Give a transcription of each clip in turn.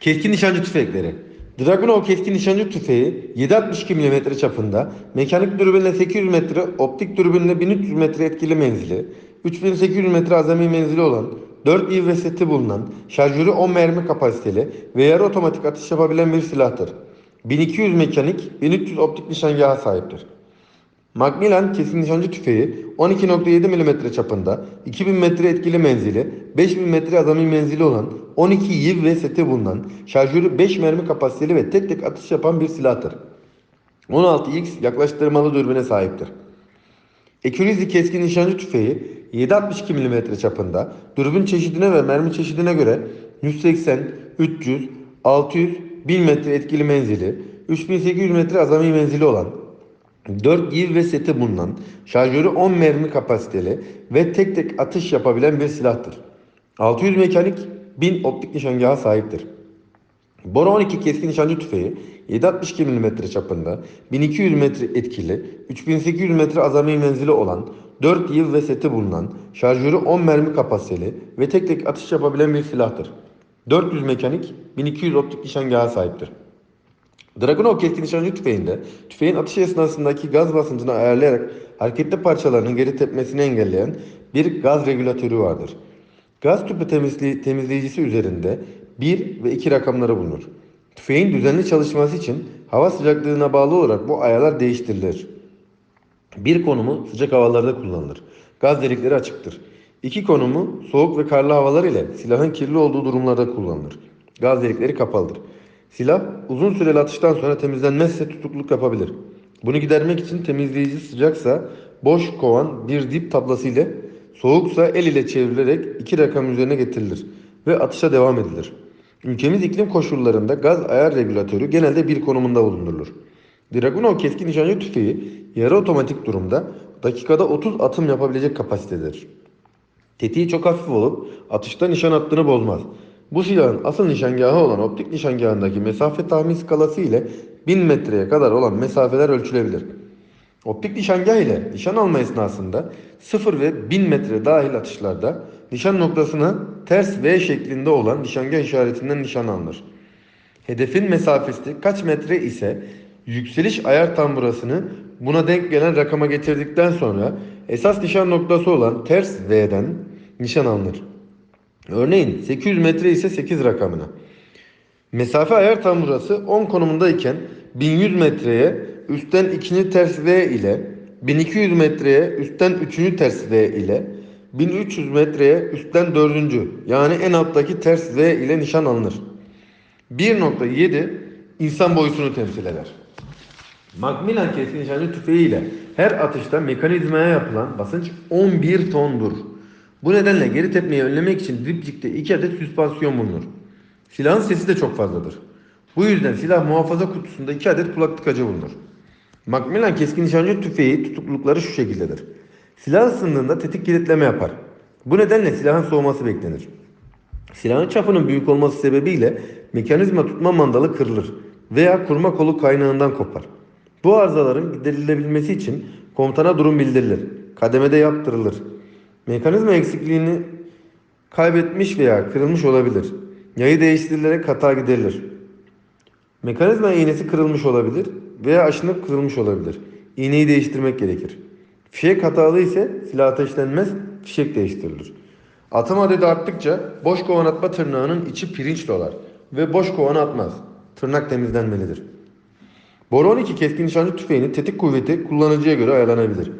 Keskin nişancı tüfekleri. Dragunov keskin nişancı tüfeği 7.62 mm çapında, mekanik dürbünle 800 metre, optik dürbünle 1300 metre etkili menzili, 3800 metre azami menzili olan 4 IV seti bulunan, şarjörü 10 mermi kapasiteli ve yarı otomatik atış yapabilen bir silahtır. 1200 mekanik, 1300 optik nişangaha sahiptir. Macmillan keskin nişancı tüfeği 12.7 mm çapında, 2000 metre etkili menzili, 5000 metre azami menzili olan 12 yiv ve seti bulunan, şarjörü 5 mermi kapasiteli ve tek tek atış yapan bir silahtır. 16x yaklaştırmalı dürbüne sahiptir. Ekürizi keskin nişancı tüfeği 7.62 mm çapında, dürbün çeşidine ve mermi çeşidine göre 180, 300, 600, 1000 metre etkili menzili, 3800 metre azami menzili olan 4 yiv ve seti bulunan, şarjörü 10 mermi kapasiteli ve tek tek atış yapabilen bir silahtır. 600 mekanik, 1000 optik nişangaha sahiptir. Bora 12 keskin nişancı tüfeği 7.62 mm çapında, 1200 metre etkili, 3800 metre azami menzili olan, 4 yiv ve seti bulunan, şarjörü 10 mermi kapasiteli ve tek tek atış yapabilen bir silahtır. 400 mekanik, 1200 optik nişangaha sahiptir. Dragunov keskin nişancı tüfeğinde tüfeğin atış esnasındaki gaz basıncını ayarlayarak hareketli parçalarının geri tepmesini engelleyen bir gaz regülatörü vardır. Gaz tüpü temizleyicisi üzerinde 1 ve 2 rakamları bulunur. Tüfeğin düzenli çalışması için hava sıcaklığına bağlı olarak bu ayarlar değiştirilir. Bir konumu sıcak havalarda kullanılır. Gaz delikleri açıktır. İki konumu soğuk ve karlı havalar ile silahın kirli olduğu durumlarda kullanılır. Gaz delikleri kapalıdır. Silah uzun süreli atıştan sonra temizlenmezse tutukluk yapabilir. Bunu gidermek için temizleyici sıcaksa boş kovan bir dip tablası ile soğuksa el ile çevrilerek iki rakam üzerine getirilir ve atışa devam edilir. Ülkemiz iklim koşullarında gaz ayar regülatörü genelde bir konumunda bulundurulur. Dragunov keskin nişancı tüfeği yarı otomatik durumda dakikada 30 atım yapabilecek kapasitededir. Tetiği çok hafif olup atışta nişan hattını bozmaz. Bu silahın asıl nişangahı olan optik nişangahındaki mesafe tahmin skalası ile 1000 metreye kadar olan mesafeler ölçülebilir. Optik nişangah ile nişan alma esnasında 0 ve 1000 metre dahil atışlarda nişan noktasına ters V şeklinde olan nişangah işaretinden nişan alınır. Hedefin mesafesi kaç metre ise yükseliş ayar tamburasını buna denk gelen rakama getirdikten sonra esas nişan noktası olan ters V'den nişan alınır. Örneğin 800 metre ise 8 rakamına. Mesafe ayar tamburası 10 konumundayken 1100 metreye üstten 2. ters V ile 1200 metreye üstten 3. ters V ile 1300 metreye üstten 4. yani en alttaki ters V ile nişan alınır. 1.7 insan boyusunu temsil eder. Macmillan keskin nişancı tüfeği ile her atışta mekanizmaya yapılan basınç 11 tondur. Bu nedenle geri tepmeyi önlemek için dipçikte 2 adet süspansiyon bulunur. Silahın sesi de çok fazladır. Bu yüzden silah muhafaza kutusunda 2 adet kulak tıkacı bulunur. Macmillan keskin nişancı tüfeği tutuklulukları şu şekildedir. Silah ısındığında tetik kilitleme yapar. Bu nedenle silahın soğuması beklenir. Silahın çapının büyük olması sebebiyle mekanizma tutma mandalı kırılır veya kurma kolu kaynağından kopar. Bu arızaların giderilebilmesi için komutana durum bildirilir. Kademede yaptırılır. Mekanizma eksikliğini kaybetmiş veya kırılmış olabilir. Yayı değiştirilerek hata giderilir. Mekanizma iğnesi kırılmış olabilir veya aşınıp kırılmış olabilir. İğneyi değiştirmek gerekir. Fişek hatalı ise silah ateşlenmez, fişek değiştirilir. Atım adedi arttıkça boş kovan atma tırnağının içi pirinç dolar ve boş kovanı atmaz. Tırnak temizlenmelidir. Boru 12 keskin nişancı tüfeğinin tetik kuvveti kullanıcıya göre ayarlanabilir.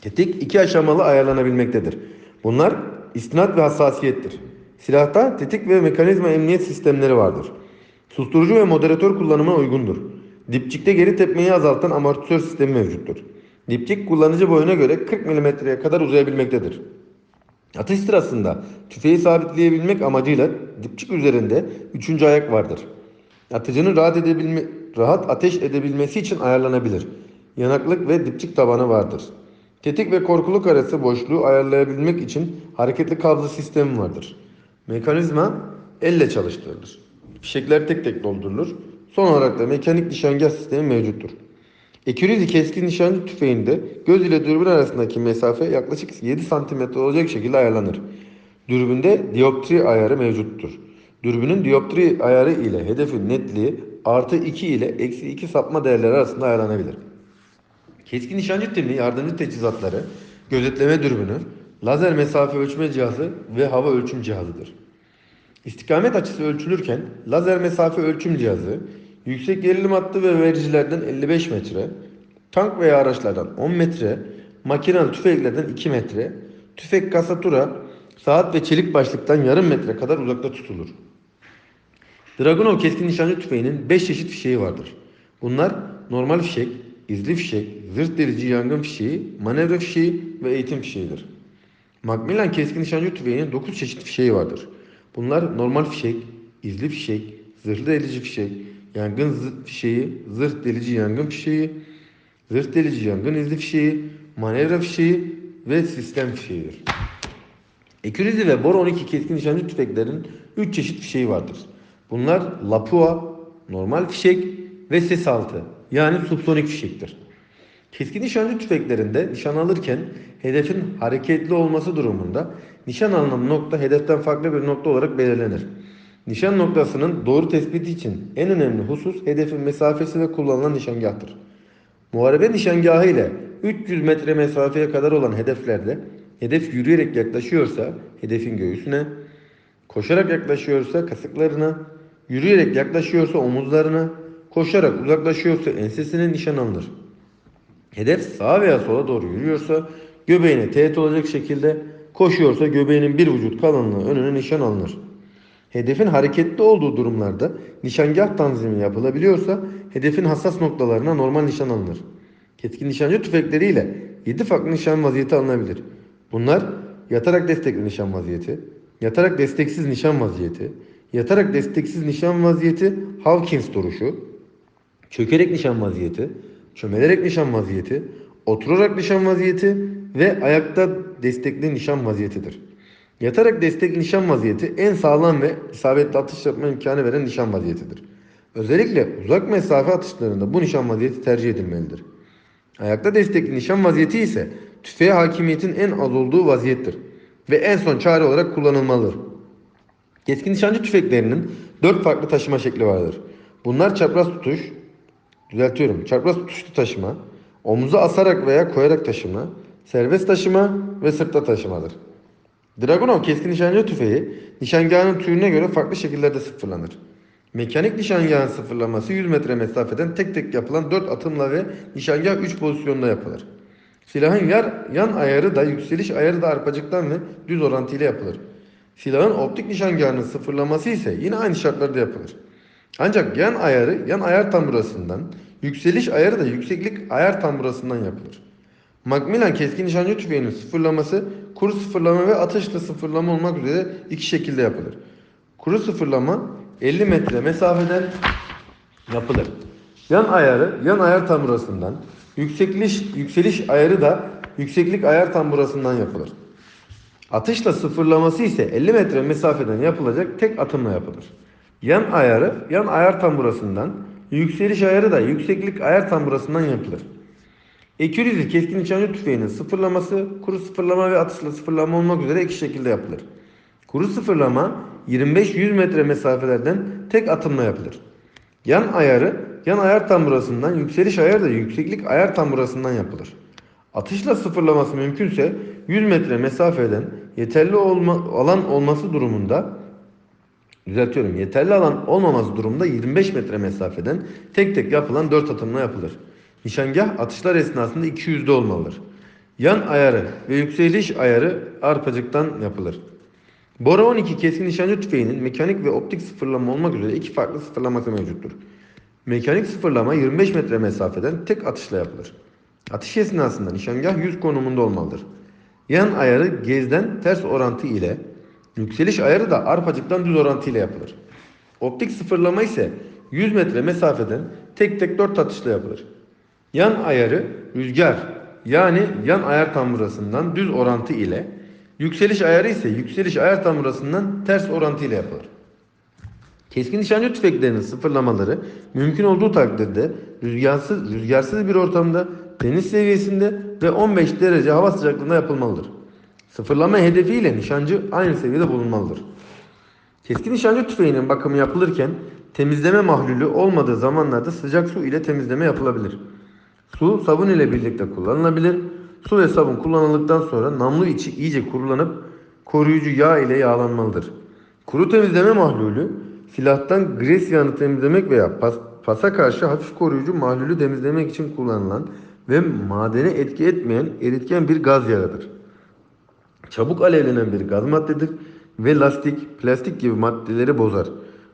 Tetik iki aşamalı ayarlanabilmektedir. Bunlar istinat ve hassasiyettir. Silahta tetik ve mekanizma emniyet sistemleri vardır. Susturucu ve moderatör kullanımına uygundur. Dipçikte geri tepmeyi azaltan amortisör sistemi mevcuttur. Dipçik kullanıcı boyuna göre 40 mm'ye kadar uzayabilmektedir. Atış sırasında tüfeği sabitleyebilmek amacıyla dipçik üzerinde üçüncü ayak vardır. Atıcının rahat, edebilme, rahat ateş edebilmesi için ayarlanabilir. Yanaklık ve dipçik tabanı vardır. Tetik ve korkuluk arası boşluğu ayarlayabilmek için hareketli kablo sistemi vardır. Mekanizma elle çalıştırılır. Fişekler tek tek doldurulur. Son olarak da mekanik nişangah sistemi mevcuttur. Ekürizi keskin nişancı tüfeğinde göz ile dürbün arasındaki mesafe yaklaşık 7 cm olacak şekilde ayarlanır. Dürbünde dioptri ayarı mevcuttur. Dürbünün dioptri ayarı ile hedefin netliği artı 2 ile eksi 2 sapma değerleri arasında ayarlanabilir. Keskin nişancı timli yardımcı teçhizatları, gözetleme dürbünü, lazer mesafe ölçme cihazı ve hava ölçüm cihazıdır. İstikamet açısı ölçülürken lazer mesafe ölçüm cihazı, yüksek gerilim hattı ve vericilerden 55 metre, tank veya araçlardan 10 metre, makinalı tüfeklerden 2 metre, tüfek kasatura, saat ve çelik başlıktan yarım metre kadar uzakta tutulur. Dragunov keskin nişancı tüfeğinin 5 çeşit fişeği vardır. Bunlar normal fişek, izli fişek, zırt delici yangın fişeği, manevra fişeği ve eğitim fişeğidir. Macmillan keskin nişancı tüfeğinin 9 çeşit fişeği vardır. Bunlar normal fişek, izli fişek, zırhlı delici fişek, yangın fişeği, zırh delici yangın fişeği, zırh delici yangın izli fişeği, manevra fişeği ve sistem fişeğidir. Ekürizi ve Bor 12 keskin nişancı tüfeklerin 3 çeşit fişeği vardır. Bunlar Lapua, normal fişek ve ses altı yani subsonik fişektir. Keskin nişancı tüfeklerinde nişan alırken hedefin hareketli olması durumunda nişan alınan nokta hedeften farklı bir nokta olarak belirlenir. Nişan noktasının doğru tespiti için en önemli husus hedefin mesafesi ve kullanılan nişangahtır. Muharebe nişangahı ile 300 metre mesafeye kadar olan hedeflerde hedef yürüyerek yaklaşıyorsa hedefin göğsüne, koşarak yaklaşıyorsa kasıklarına, yürüyerek yaklaşıyorsa omuzlarına, koşarak uzaklaşıyorsa ensesine nişan alınır. Hedef sağa veya sola doğru yürüyorsa göbeğine teğet olacak şekilde koşuyorsa göbeğinin bir vücut kalınlığı önüne nişan alınır. Hedefin hareketli olduğu durumlarda nişangah tanzimi yapılabiliyorsa hedefin hassas noktalarına normal nişan alınır. Keskin nişancı tüfekleriyle 7 farklı nişan vaziyeti alınabilir. Bunlar yatarak destekli nişan vaziyeti, yatarak desteksiz nişan vaziyeti, yatarak desteksiz nişan vaziyeti Hawkins duruşu, çökerek nişan vaziyeti, çömelerek nişan vaziyeti, oturarak nişan vaziyeti ve ayakta destekli nişan vaziyetidir. Yatarak destek nişan vaziyeti en sağlam ve isabetli atış yapma imkanı veren nişan vaziyetidir. Özellikle uzak mesafe atışlarında bu nişan vaziyeti tercih edilmelidir. Ayakta destekli nişan vaziyeti ise tüfeğe hakimiyetin en az olduğu vaziyettir ve en son çare olarak kullanılmalıdır. Keskin nişancı tüfeklerinin dört farklı taşıma şekli vardır. Bunlar çapraz tutuş, düzeltiyorum, çapraz tutuşlu taşıma, omuza asarak veya koyarak taşıma, serbest taşıma ve sırtta taşımadır. Dragunov keskin nişancı tüfeği nişangahının türüne göre farklı şekillerde sıfırlanır. Mekanik nişangahın sıfırlaması 100 metre mesafeden tek tek yapılan 4 atımla ve nişangah 3 pozisyonda yapılır. Silahın yar, yan ayarı da yükseliş ayarı da arpacıktan ve düz orantıyla yapılır. Silahın optik nişangahının sıfırlaması ise yine aynı şartlarda yapılır. Ancak yan ayarı yan ayar tamburasından, yükseliş ayarı da yükseklik ayar tamburasından yapılır. Macmillan keskin nişancı tüfeğinin sıfırlaması kuru sıfırlama ve atışla sıfırlama olmak üzere iki şekilde yapılır. Kuru sıfırlama 50 metre mesafeden yapılır. Yan ayarı yan ayar tamburasından, yükseliş yükseliş ayarı da yükseklik ayar tamburasından yapılır. Atışla sıfırlaması ise 50 metre mesafeden yapılacak tek atımla yapılır. Yan ayarı yan ayar tamburasından, yükseliş ayarı da yükseklik ayar tamburasından yapılır. Ekürizi keskin nişancı tüfeğinin sıfırlaması kuru sıfırlama ve atışla sıfırlama olmak üzere iki şekilde yapılır. Kuru sıfırlama 25-100 metre mesafelerden tek atımla yapılır. Yan ayarı yan ayar tamburasından, yükseliş ayarı da yükseklik ayar tamburasından yapılır. Atışla sıfırlaması mümkünse 100 metre mesafeden yeterli olma, alan olması durumunda düzeltiyorum yeterli alan olmaması durumunda 25 metre mesafeden tek tek yapılan 4 atımla yapılır. Nişangah atışlar esnasında 200'de olmalıdır. Yan ayarı ve yükseliş ayarı arpacıktan yapılır. Bora 12 keskin nişancı tüfeğinin mekanik ve optik sıfırlama olmak üzere iki farklı sıfırlaması mevcuttur. Mekanik sıfırlama 25 metre mesafeden tek atışla yapılır. Atış esnasında nişangah 100 konumunda olmalıdır. Yan ayarı gezden ters orantı ile, yükseliş ayarı da arpacıktan düz orantı ile yapılır. Optik sıfırlama ise 100 metre mesafeden tek tek 4 atışla yapılır. Yan ayarı rüzgar yani yan ayar tamburasından düz orantı ile, yükseliş ayarı ise yükseliş ayar tamburasından ters orantı ile yapılır. Keskin nişancı tüfeklerinin sıfırlamaları mümkün olduğu takdirde rüzgarsız, rüzgarsız bir ortamda deniz seviyesinde ve 15 derece hava sıcaklığında yapılmalıdır. Sıfırlama hedefiyle nişancı aynı seviyede bulunmalıdır. Keskin nişancı tüfeğinin bakımı yapılırken temizleme mahlulü olmadığı zamanlarda sıcak su ile temizleme yapılabilir. Su sabun ile birlikte kullanılabilir. Su ve sabun kullanıldıktan sonra namlu içi iyice kurulanıp koruyucu yağ ile yağlanmalıdır. Kuru temizleme mahlulü silahtan gres yağını temizlemek veya pas, pasa karşı hafif koruyucu mahlulü temizlemek için kullanılan ve madene etki etmeyen eritken bir gaz yağıdır. Çabuk alevlenen bir gaz maddedir ve lastik, plastik gibi maddeleri bozar.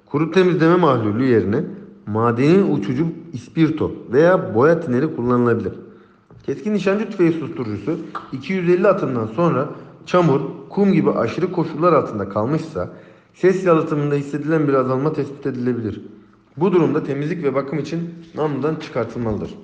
Kuru temizleme mahlulü yerine madenin uçucu ispirto veya boya tineri kullanılabilir. Keskin nişancı tüfeği susturucusu 250 atımdan sonra çamur, kum gibi aşırı koşullar altında kalmışsa ses yalıtımında hissedilen bir azalma tespit edilebilir. Bu durumda temizlik ve bakım için namludan çıkartılmalıdır.